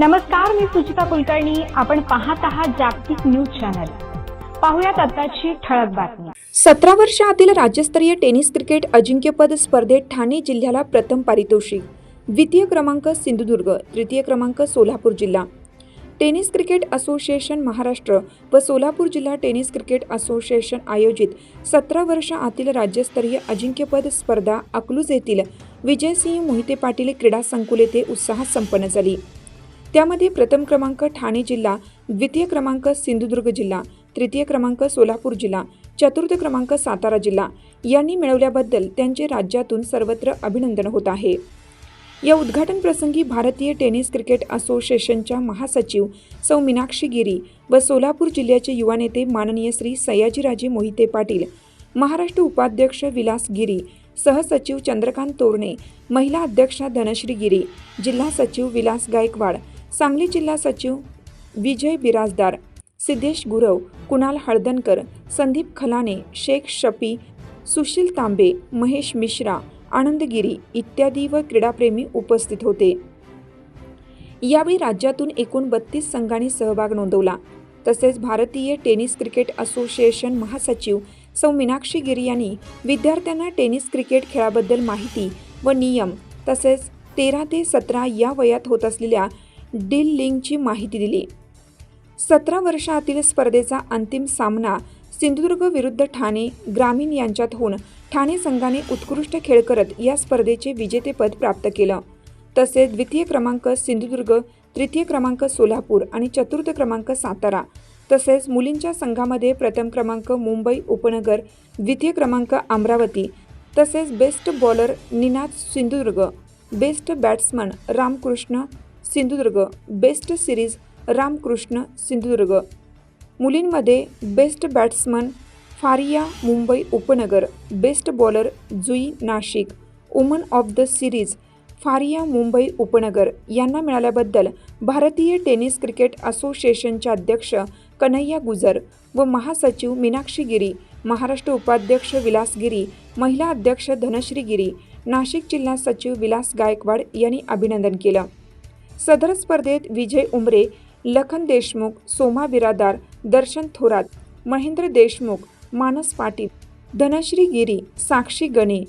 नमस्कार मी सुचिता कुलकर्णी. आपण पाहत आहात जागतिक न्यूज चॅनल. पाहुयात आताची ठळक बातमी. सतरा वर्षाआतील राज्यस्तरीय टेनिस क्रिकेट अजिंक्यपद स्पर्धेत ठाणे जिल्ह्याला प्रथम पारितोषिक. द्वितीय क्रमांक सिंधुदुर्ग तृतीय क्रमांक सोलापूर जिल्हा. टेनिस क्रिकेट असोसिएशन महाराष्ट्र व सोलापूर जिल्हा टेनिस क्रिकेट असोसिएशन आयोजित सतरा वर्षाआतील राज्यस्तरीय अजिंक्यपद स्पर्धा अकलूज येथील विजयसिंह मोहिते पाटील क्रीडा संकुल येथे उत्साहात संपन्न झाली. त्यामध्ये प्रथम क्रमांक ठाणे जिल्हा द्वितीय क्रमांक सिंधुदुर्ग जिल्हा तृतीय क्रमांक सोलापूर जिल्हा चतुर्थ क्रमांक सातारा जिल्हा. यांनी मिळवल्याबद्दल त्यांचे राज्यातून सर्वत्र अभिनंदन होत आहे. या उद्घाटन प्रसंगी भारतीय टेनिस क्रिकेट असोसिएशनच्या महासचिव सौ मीनाक्षी गिरी व सोलापूर जिल्ह्याचे युवा नेते माननीय श्री सयाजीराजे मोहिते पाटील महाराष्ट्र उपाध्यक्ष विलास गिरी सहसचिव चंद्रकांत तोरणे महिला अध्यक्षा धनश्री गिरी जिल्हा सचिव विलास गायकवाड सांगली जिल्हा सचिव विजय बिराजदार सिद्धेश गुरव कुणाल हळदणकर संदीप खलाने शेख शपी सुशील तांबे महेश मिश्रा आनंदगिरी इत्यादी व क्रीडाप्रेमी उपस्थित होते. यावेळी राज्यातून एकूण बत्तीस संघांनी सहभाग नोंदवला. तसेच भारतीय टेनिस क्रिकेट असोसिएशन महासचिव सौ मीनाक्षी गिरी यांनी विद्यार्थ्यांना टेनिस क्रिकेट खेळाबद्दल माहिती व नियम तसेच तेरा ते सतरा या वयात होत असलेल्या डील लिंगची माहिती दिली. सतरा वर्षातील स्पर्धेचा अंतिम सामना सिंधुदुर्ग विरुद्ध ठाणे ग्रामीण यांच्यात होऊन ठाणे संघाने उत्कृष्ट खेळ करत या स्पर्धेचे विजेतेपद प्राप्त केलं. तसेच द्वितीय क्रमांक सिंधुदुर्ग तृतीय क्रमांक सोलापूर आणि चतुर्थ क्रमांक सातारा. तसेच मुलींच्या संघामध्ये प्रथम क्रमांक मुंबई उपनगर द्वितीय क्रमांक अमरावती. तसेच best bowler Ninad Sindhudurg best batsman Ramakrishna Sindhudurg best series Ramakrishna Sindhudurg. मुलींमध्ये बेस्ट बॅट्समन फारिया मुंबई उपनगर best bowler Jui Nashik woman of the series Faria Mumbai उपनगर यांना मिळाल्याबद्दल भारतीय टेनिस क्रिकेट असोसिएशनच्या अध्यक्ष कन्हैया गुजर व महासचिव मीनाक्षी गिरी महाराष्ट्र उपाध्यक्ष विलास गिरी महिला अध्यक्ष धनश्री गिरी नाशिक जिल्हा सचिव विलास गायकवाड यांनी अभिनंदन केलं. सदर स्पर्धेत विजय उमरे लखन देशमुख सोमा बिरादार दर्शन थोरात महेंद्र देशमुख मानस पाटील धनश्री गिरी साक्षी गणे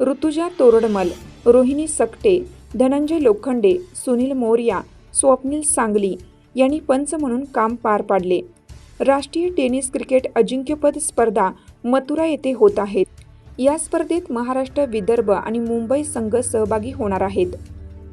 ऋतुजा तोरडमल रोहिणी सकटे धनंजय लोखंडे सुनील मोर्या स्वप्नील सांगली यांनी पंच म्हणून काम पार पाडले. राष्ट्रीय टेनिस क्रिकेट अजिंक्यपद स्पर्धा मथुरा येथे होत आहेत. या स्पर्धेत महाराष्ट्र विदर्भ आणि मुंबई संघ सहभागी होणार आहेत.